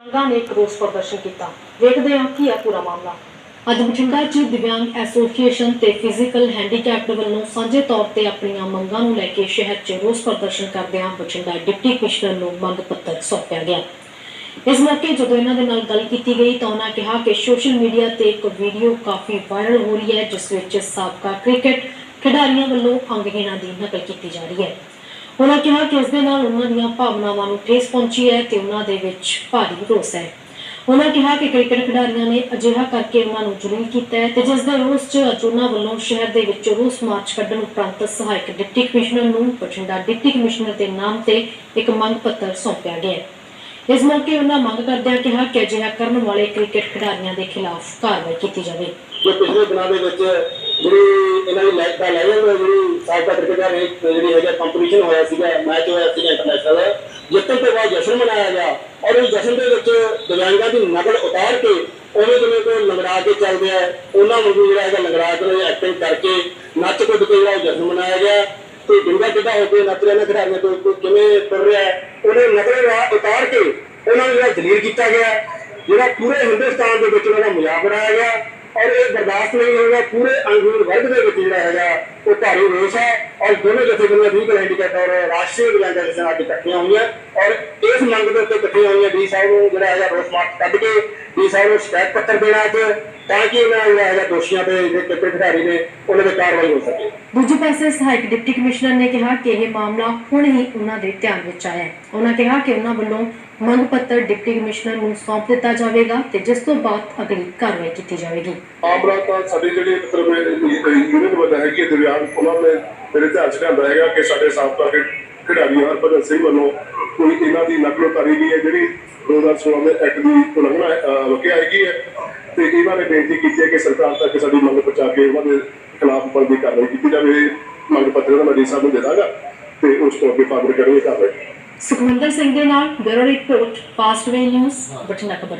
ਸੰਘਾਂ ਨੇ ਰੋਸ ਪ੍ਰਦਰਸ਼ਨ ਕੀਤਾ। ਵੇਖਦੇ ਹਾਂ ਕੀ ਹੈ ਪੂਰਾ ਮਾਮਲਾ। ਅੱਜ ਬਠਿੰਡਾ 'ਚ ਦਿਵਿਆਂਗ ਐਸੋਸੀਏਸ਼ਨ ਤੇ ਫਿਜ਼ੀਕਲ ਹੈਂਡੀਕੈਪਡ ਵੱਲੋਂ ਸਾਂਝੇ ਤੌਰ ਤੇ ਆਪਣੀਆਂ ਮੰਗਾਂ ਨੂੰ ਲੈ ਕੇ ਸ਼ਹਿਰ 'ਚ ਰੋਸ ਪ੍ਰਦਰਸ਼ਨ ਕਰਦਿਆਂ ਬਠਿੰਡਾ ਡਿਪਟੀ ਕਮਿਸ਼ਨਰ ਨੂੰ ਮੰਗ ਪੱਤਰ ਸੌਂਪਿਆ ਗਿਆ। ਇਸ ਮੌਕੇ ਜਦੋਂ ਇਹਨਾਂ ਦੇ ਨਾਲ ਗੱਲ ਕੀਤੀ ਗਈ ਤਾਂ ਉਹਨਾਂ ਕਿਹਾ ਕਿ ਸੋਸ਼ਲ ਮੀਡੀਆ ਤੇ ਇੱਕ ਵੀਡੀਓ ਕਾਫੀ ਵਾਇਰਲ ਹੋ ਰਹੀ ਹੈ, ਜਿਸ ਵਿੱਚ ਸਾਬਕਾ ਕ੍ਰਿਕਟ ਖਿਡਾਰੀਆਂ ਵੱਲੋਂ ਅੰਗਹੀਣਾਂ ਦੀ ਨਕਲ ਕੀਤੀ ਜਾ ਰਹੀ ਹੈ। ਉਹਨਾਂ ਕਿਹਾ ਕਿ ਇਸ ਦੇ ਨਾਲ ਉਹਨਾਂ ਦੀਆਂ ਭਾਵਨਾਵਾਂ ਨੂੰ ਠੇਸ ਪਹੁੰਚੀ ਹੈ ਤੇ ਉਹਨਾਂ ਦੇ ਵਿੱਚ ਭਾਰੀ ਰੋਸ ਹੈ। ਉਹਨਾਂ ਕਿਹਾ ਕਿ ਕ੍ਰਿਕਟ ਖਿਡਾਰੀਆਂ ਨੇ ਅਜਿਹਾ ਕਰਕੇ ਉਹਨਾਂ ਨੂੰ ਜਲੀਲ ਕੀਤਾ ਹੈ ਤੇ ਜਿਸ ਦੇ ਰੋਸ 'ਚ ਅੱਜ ਵੱਲੋਂ ਸ਼ਹਿਰ ਦੇ ਵਿੱਚ ਰੋਸ ਮਾਰਚ ਕੱਢਣ ਉਪਰੰਤ ਸਹਾਇਕ ਡਿਪਟੀ ਕਮਿਸ਼ਨਰ ਨੂੰ ਬਠਿੰਡਾ ਡਿਪਟੀ ਕਮਿਸ਼ਨਰ ਦੇ ਨਾਮ ਤੇ ਇੱਕ ਮੰਗ ਪੱਤਰ ਸੌਂਪਿਆ ਗਿਆ ਇਸ ਮੌਕੇ ਉਹਨਾਂ ਮੰਗ ਕਰਦਿਆਂ ਕਿਹਾ ਕਿ ਅਜਿਹਾ ਕਰਨ ਵਾਲੇ ਕ੍ਰਿਕਟ ਖਿਡਾਰੀਆਂ ਦੇ ਖਿਲਾਫ ਕਾਰਵਾਈ ਕੀਤੀ ਜਾਵੇ। ਪਿਛਲੇ ਦਿਨਾਂ ਦੇ ਵਿੱਚ ਜਿਹੜੀ ਇਹਨਾਂ ਦੀ ਲਾਈਫ ਦਾ ਲੈਜੈਂਡ ਜਿਹੜੀ ਸਾਬਕਾ ਕ੍ਰਿਕਟਰ ਨੇ ਜਿਹੜੀ ਹੈਗਾ ਕੰਪੀਟੀਸ਼ਨ ਹੋਇਆ ਸੀਗਾ ਮੈਚ ਹੋਇਆ ਸੀਗਾ ਇੰਟਰਨੈਸ਼ਨਲ ਜਿੱਤਣ ਤੋਂ ਬਾਅਦ ਜਸ਼ਨ ਮਨਾਇਆ ਗਿਆ ਔਰ ਇਸ ਜਸ਼ਨ ਦੇ ਵਿੱਚ ਦਿਵਿਆਂਗਾਂ ਦੀ ਨਕਲ ਉਤਾਰ ਕੇ ਉਵੇਂ ਜਿਵੇਂ ਕੋਈ ਲੰਗੜਾ ਕੇ ਚੱਲਦੇ ਆ ਉਹਨਾਂ ਨੂੰ ਜਿਹੜਾ ਹੈਗਾ ਲੰਗੜਾ ਕੇ ਐਕਟਿੰਗ ਕਰਕੇ ਨੱਚ ਕੁੱਦ ਕੇ ਜਿਹੜਾ ਜਸ਼ਨ ਮਨਾਇਆ ਗਿਆ। ਤੇ ਡਿੰਗਾ ਕਿੱਦਾਂ ਹੋ ਕੇ ਨੱਚ ਰਹੇ ਖਿਡਾਰੀਆਂ ਤੋਂ ਕਿਵੇਂ ਤੁਰ ਰਿਹਾ ਹੈ, ਉਹਨੇ ਨਕਲ ਉਤਾਰ ਕੇ ਉਹਨਾਂ ਨੂੰ ਜਿਹੜਾ ਜਲੀਲ ਕੀਤਾ ਗਿਆ ਜਿਹੜਾ ਪੂਰੇ ਹਿੰਦੁਸਤਾਨ ਦੇ ਵਿੱਚ ਉਹਨਾਂ ਦਾ ਮਜ਼ਾਕ ਬਣਾਇਆ ਗਿਆ। ਔਰ ਇਹ ਬਰਦਾਸ਼ਤ ਨਹੀਂ ਹੋਏਗਾ ਪੂਰੇ ਅੰਗੂਰ ਵਰਗ ਦੇ ਵਿੱਚ ਜਿਹੜਾ ਹੈਗਾ ਉਹ ਭਾਰੀ ਰੋਸ ਹੈ ਔਰ ਦੋਨੋਂ ਜਥੇਬੰਦੀਆਂ ਫਿਜ਼ੀਕਲ ਹੈਂਡੀਕੈਪ ਔਰ ਰਾਸ਼ਟਰੀ ਆਰਗੇਨਾਈਜੇਸ਼ਨ ਅੱਜ ਇਕੱਠੀਆਂ ਹੋਈਆਂ ਔਰ ਇਸ ਮੰਗ ਦੇ ਉੱਤੇ ਇਕੱਠੀਆਂ ਹੋਈਆਂ ਡੀ ਸਾਹਿਬ ਨੂੰ ਜਿਹੜਾ ਹੈਗਾ ਰੋਸ ਮਾਰਚ ਕੱਢ ਕੇ ਡੀ ਸਾਹਿਬ ਨੂੰ ਸ਼ਿਕਾਇਤ ਪੱਤਰ ਦੇਣਾ ਅੱਜ ਤਾਂ ਕਿ ਇਹਨਾਂ ਜਿਹੜਾ ਹੈਗਾ ਦੋਸ਼ੀਆਂ ਤੇ ਜਿਹੜੇ ਕ੍ਰਿਕਟ ਖਿਡਾਰੀ ਨੇ ਉਹਨਾਂ ਦੇ ਕਾਰਵਾਈ ਹੋ ਸਕੇ ਦੂਜੇ ਪਾਸੇ ਸਹਾਇਕ ਡਿਪਟੀ ਕਮਿਸ਼ਨਰ ਨੇ ਕਿਹਾ ਕਿ ਇਹ ਮਾਮਲਾ ਹੁਣ ਹੀ ਉਹਨਾਂ ਦੇ ਧਿਆਨ ਵਿੱਚ ਆਇਆ ਹੈ ਉਹਨਾਂ ਕਿਹਾ ਕਿ ਉਹਨਾਂ ਵੱਲੋਂ ਮੰਗ ਪੱਤਰ ਡਿਪਟੀ ਕਮਿਸ਼ਨਰ ਨੂੰ ਸੌਂਪ ਦਿੱਤਾ ਜਾਵੇਗਾ ਤੇ ਜਿਸ ਤੋਂ ਬਾਅਦ ਅਗਲੀ ਕਾਰਵਾਈ ਕੀਤੀ ਜਾਵੇਗੀ ਮਾਮਲਾ ਤਾਂ ਸਾਡੀ ਜਿਹੜੀ ਮਤਲਬ ਯੂਨੀਅਨ ਹੈਗੀ ਹੈ ਉਹਨਾਂ ਨੇ ਮੇਰੇ ਧਿਆਨ ਚ ਲਿਆਂਦਾ ਹੈਗਾ ਕਿ ਸਾਡੇ ਸਾਬਕਾ ਖਿਡਾਰੀ ਹਰਭਜਨ ਸਿੰਘ ਵੱਲੋਂ ਕੋਈ ਇਹਨਾਂ ਦੀ ਨਕਲ ਉਤਾਰੀ ਹੈ ਜਿਹੜੀ 2016 ਦੇ ਐਕਟ ਦੀ ਉਲੰਘਣਾ ਅਹ, ਹੈਗੀ ਹੈ। ਤੇ ਇਹਨਾਂ ਨੇ ਬੇਨਤੀ ਕੀਤੀ ਹੈ ਕਿ ਸਰਕਾਰ ਤੱਕ ਸਾਡੀ ਮੰਗ ਪਹੁੰਚਾ ਕੇ ਉਹਨਾਂ ਦੇ ਖਿਲਾਫ ਬਣਦੀ ਕਾਰਵਾਈ ਕੀਤੀ ਜਾਵੇ। ਮੰਗ ਪੱਤਰ ਦਾ ਮੈਂ ਸਾਹਿਬ ਨੂੰ ਦੇ ਦਾਂਗਾ ਤੇ ਉਸ ਤੋਂ ਅੱਗੇ ਫਾਰਵਰਡ ਕਰਾਂਗੇ ਕਾਰਵਾਈ। ਸੁਖਵਿੰਦਰ ਸਿੰਘ ਦੇ ਨਾਲ bureau report fast news Bathinda ਖਬਰ